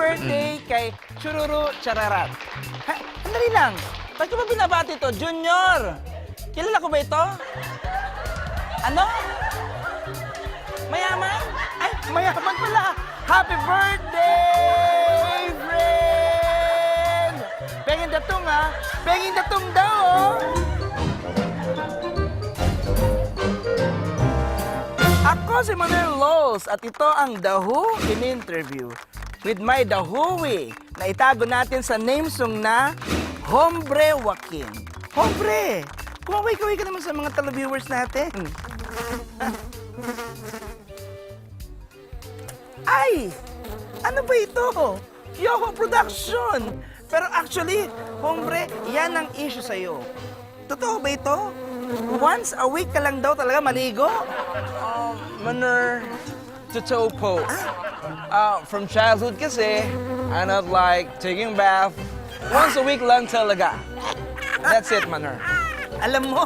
birthday kay Chururu Chararat. Ha, andali lang. Ba't ko ba binabati to? Junior! Kilala ko ba ito? Ano? Mayaman? Ay, mayaman pala! Happy birthday, friend! Pengin datong ha? Pengin datong daw, oh! Ako si Manuel Lols at ito ang Who in Interview with my Whoey na itago natin sa name song na Hombre Joaquin. Hombre! Kumaway-kaway ka naman sa mga televiewers natin. Ay! Ano ba ito? Yoho Production! Pero actually, hombre, yan ang issue sa'yo. Totoo ba ito? Once a week ka lang daw talaga maligo? Manner, totoo po. Uh, from childhood kasi, I not like taking bath. Once a week lang talaga. That's it, Manner. Alam mo,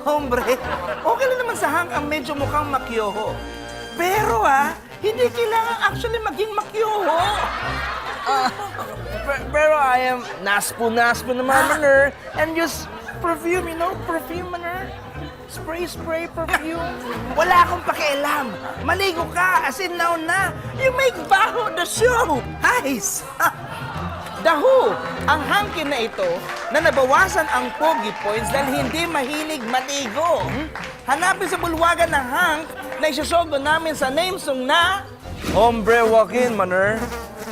hombre, okay lang naman sa hang ang medyo mukhang makyoho. Pero ha, hindi kailangan actually maging makyoho. Pe- Pero I am naspo-naspo naman, Manner. And just perfume, you know, perfume, manner. Spray, spray, perfume. Wala akong pakialam. Maligo ka, as in now na. You make baho the show. Guys, Who, ang hangkin na ito na nabawasan ang pogi points dahil hindi mahilig maligo. Hanapin sa bulwagan ng Hank na isusogo namin sa name song na... Hombre Joaquin, Manner.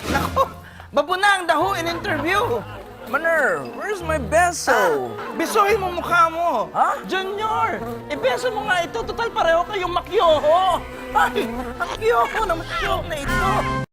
Naku, babuna ang The Who in interview. Manner, where's my beso? Bisuhin mo mukha mo. Ha? Junior, ibeso mo nga ito. Total pareho kayong makyoho. Ay, ang kyoho ng show na ito.